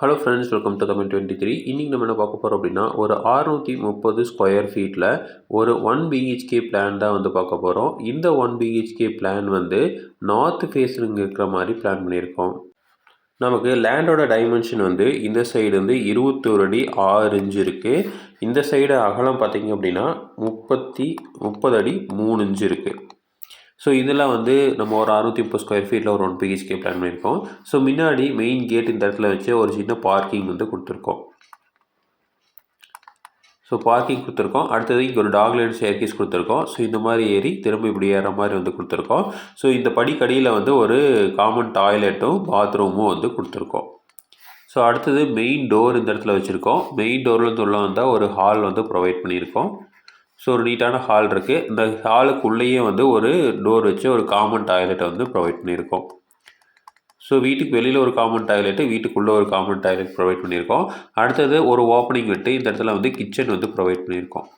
Hello friends welcome to comment twenty three இன்றைக்கி நம்ம என்ன பார்க்க போகிறோம் அப்படின்னா ஒரு அறுநூற்றி முப்பது ஸ்கொயர் ஃபீட்டில் ஒரு ஒன் பிஹெச்கே பிளான் தான் வந்து பார்க்க போகிறோம் இந்த ஒன் பிஹெச்கே பிளான் வந்து நார்த் ஃபேஸில் இருக்கிற மாதிரி பிளான் பண்ணியிருக்கோம். நமக்கு லேண்டோட டைமென்ஷன் வந்து இந்த சைடு வந்து இருபத்தோரு அடி ஆறு இன்ச்சு இருக்குது இந்த சைடு அகலம் பார்த்தீங்க அப்படின்னா முப்பத்தி முப்பது அடி மூணு இன்ச்சு இருக்குது ஸோ இதெல்லாம் வந்து நம்ம ஒரு அறுபத்தி முப்பது ஸ்கொயர் ஃபீட்டில் ஒரு ஒன் பிஹெச்கே பிளான் பண்ணியிருக்கோம் ஸோ முன்னாடி மெயின் கேட் இந்த இடத்துல வச்சு ஒரு சின்ன பார்க்கிங் வந்து கொடுத்துருக்கோம். ஸோ பார்க்கிங் கொடுத்துருக்கோம். அடுத்தது இங்கே ஒரு டாக் லைன் ஷேர்கேஸ் கொடுத்துருக்கோம். ஸோ இந்த மாதிரி ஏறி திரும்ப இப்படி ஏற மாதிரி வந்து கொடுத்துருக்கோம். ஸோ இந்த படிக்கடியில் வந்து ஒரு காமன் டாய்லெட்டும் பாத்ரூமும் வந்து கொடுத்துருக்கோம். ஸோ அடுத்தது மெயின் டோர் இந்த இடத்துல வச்சுருக்கோம். மெயின் டோர்லேருந்து உள்ள வந்தால் ஒரு ஹால் வந்து ப்ரொவைட் பண்ணியிருக்கோம். ஸோ ஒரு நீட்டான ஹால் இருக்குது இந்த ஹாலுக்குள்ளேயே வந்து ஒரு டோர் வச்சு ஒரு காமன் டாய்லெட்டை வந்து ப்ரொவைட் பண்ணியிருக்கோம். ஸோ வீட்டுக்கு வெளியில் ஒரு காமன் டாய்லெட்டு வீட்டுக்குள்ளே ஒரு காமன் டாய்லெட் ப்ரொவைட் பண்ணியிருக்கோம். அடுத்தது ஒரு ஓப்பனிங் விட்டு இந்த இடத்துல வந்து கிச்சன் வந்து ப்ரொவைட் பண்ணியிருக்கோம்.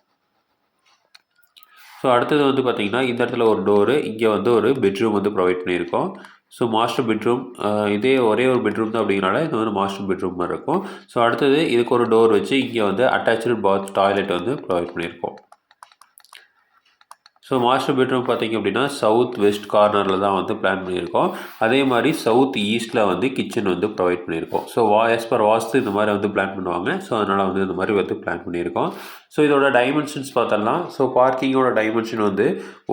ஸோ அடுத்தது வந்து பார்த்திங்கன்னா இந்த இடத்துல ஒரு டோரு இங்கே வந்து ஒரு பெட்ரூம் வந்து ப்ரொவைட் பண்ணியிருக்கோம். ஸோ மாஸ்டர் பெட்ரூம் இதே ஒரே ஒரு பெட்ரூம் தான் அப்படிங்கிறனால இது வந்து மாஸ்டர் பெட்ரூம் மாதிரி இருக்கும். ஸோ அடுத்தது இதுக்கு ஒரு டோர் வச்சு இங்கே வந்து அட்டாச்சு பாத் டாய்லெட் வந்து ப்ரொவைட் பண்ணியிருக்கோம். ஸோ மாஸ்டர் பெட்ரூம் பார்த்திங்க அப்படின்னா சவுத் வெஸ்ட் கார்னரில் தான் வந்து பிளான் பண்ணியிருக்கோம். அதே மாதிரி சவுத் ஈஸ்ட்டில் வந்து கிச்சன் வந்து ப்ரொவைட் பண்ணியிருக்கோம். ஸோ வா எஸ் பர் வாஸ்து இந்த மாதிரி வந்து பிளான் பண்ணுவாங்க. ஸோ அதனால் வந்து இந்த மாதிரி வந்து பிளான் பண்ணியிருக்கோம். ஸோ இதோட டைமென்ஷன்ஸ் பார்த்தோம்னா ஸோ பார்க்கிங்கோட டைமென்ஷன் வந்து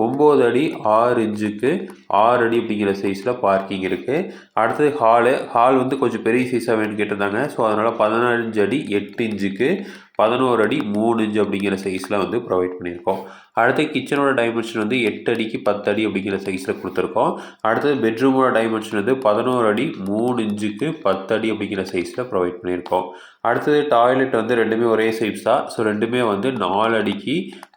ஒம்பது அடி ஆறு இன்ச்சுக்கு ஆறு அடி அப்படிங்கிற சைஸில் பார்க்கிங் இருக்குது அடுத்தது ஹாலு ஹால் வந்து கொஞ்சம் பெரிய சைஸாக வேணும்னு கேட்டிருந்தாங்க. ஸோ அதனால் பதினஞ்சு அடி எட்டு இன்ச்சுக்கு பதினோரு அடி மூணு இன்ச் அப்படிங்கிற சைஸில் வந்து ப்ரொவைட் பண்ணியிருக்கோம். அடுத்து கிச்சனோட டைமென்ஷன் வந்து எட்டு அடிக்கு பத்து அடி அப்படிங்கிற சைஸில் கொடுத்துருக்கோம். அடுத்தது பெட்ரூமோட டைமென்ஷன் வந்து பதினோரு அடி மூணு இன்ச்சுக்கு பத்து அடி அப்படிங்கிற சைஸில் ப்ரொவைட் பண்ணியிருக்கோம். அடுத்தது டாய்லெட் வந்து ரெண்டுமே ஒரே சைஸ் தான் ஸோ ரெண்டுமே வந்து நாலு அடிக்கு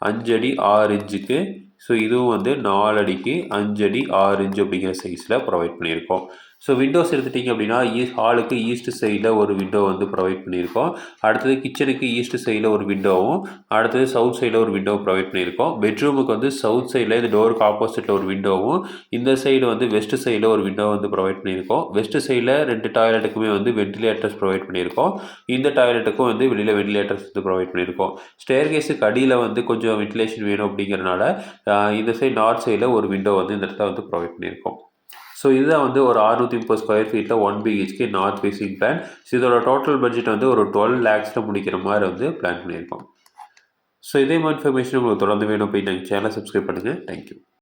அஞ்சு அடி ஆறு இன்ச்சுக்கு ஸோ இதுவும் வந்து நாலு அடிக்கு அஞ்சு அடி ஆறு இன்ச்சு அப்படிங்கிற சைஸில் ப்ரொவைட் பண்ணியிருக்கோம். ஸோ விண்டோஸ் எடுத்துட்டிங்க அப்படின்னா ஈ ஹாலுக்கு ஈஸ்ட் சைடில் ஒரு விண்டோ வந்து ப்ரொவைட் பண்ணியிருக்கோம். அடுத்தது கிச்சனுக்கு ஈஸ்ட் சைடில் ஒரு விண்டோவும் அடுத்தது சவுத் சைடில் ஒரு விண்டோ ப்ரொவைட் பண்ணியிருக்கோம். பெட்ரூமுக்கு வந்து சவுத் சைடில் இந்த டோருக்கு ஆப்போசிட்டில் ஒரு விண்டோவும் இந்த சைடு வந்து வெஸ்ட் சைடில் ஒரு விண்டோ வந்து ப்ரொவைட் பண்ணியிருக்கோம். வெஸ்ட் சைடில் ரெண்டு டாய்லெட்டுக்குமே வந்து வென்டிலேட்டர்ஸ் ப்ரொவைட் பண்ணியிருக்கோம். இந்த டாய்லெட்டுக்கும் வந்து வெளியில் வென்டிலேட்டர்ஸ் வந்து ப்ரொவைட் பண்ணியிருக்கோம். ஸ்டேர் கேஸுக்கு அடியில் வந்து கொஞ்சம் வென்டிலேஷன் வேணும் அப்படிங்கிறனால இந்த சைடு நார்த் சைடில் ஒரு விண்டோ வந்து இந்த இடத்துல வந்து ப்ரொவைட் பண்ணியிருக்கோம். ஸோ இதுதான் வந்து ஒரு அறுநூற்றி முப்பது ஸ்கொயர் ஃபீட்டில் one BHK north facing plan so இதோட டோட்டல் பட்ஜெட் வந்து ஒரு டுவெல் லேக்ஸில் முடிக்கிற மாதிரி வந்து பிளான் பண்ணியிருக்கோம். ஸோ இதே மாதிரி இன்ஃபர்மேஷன் உங்களுக்கு தொடர்ந்து வேணும் போய் நாங்கள் சேனலை சப்ஸ்கிரைப் பண்ணுங்கள் தேங்க்யூ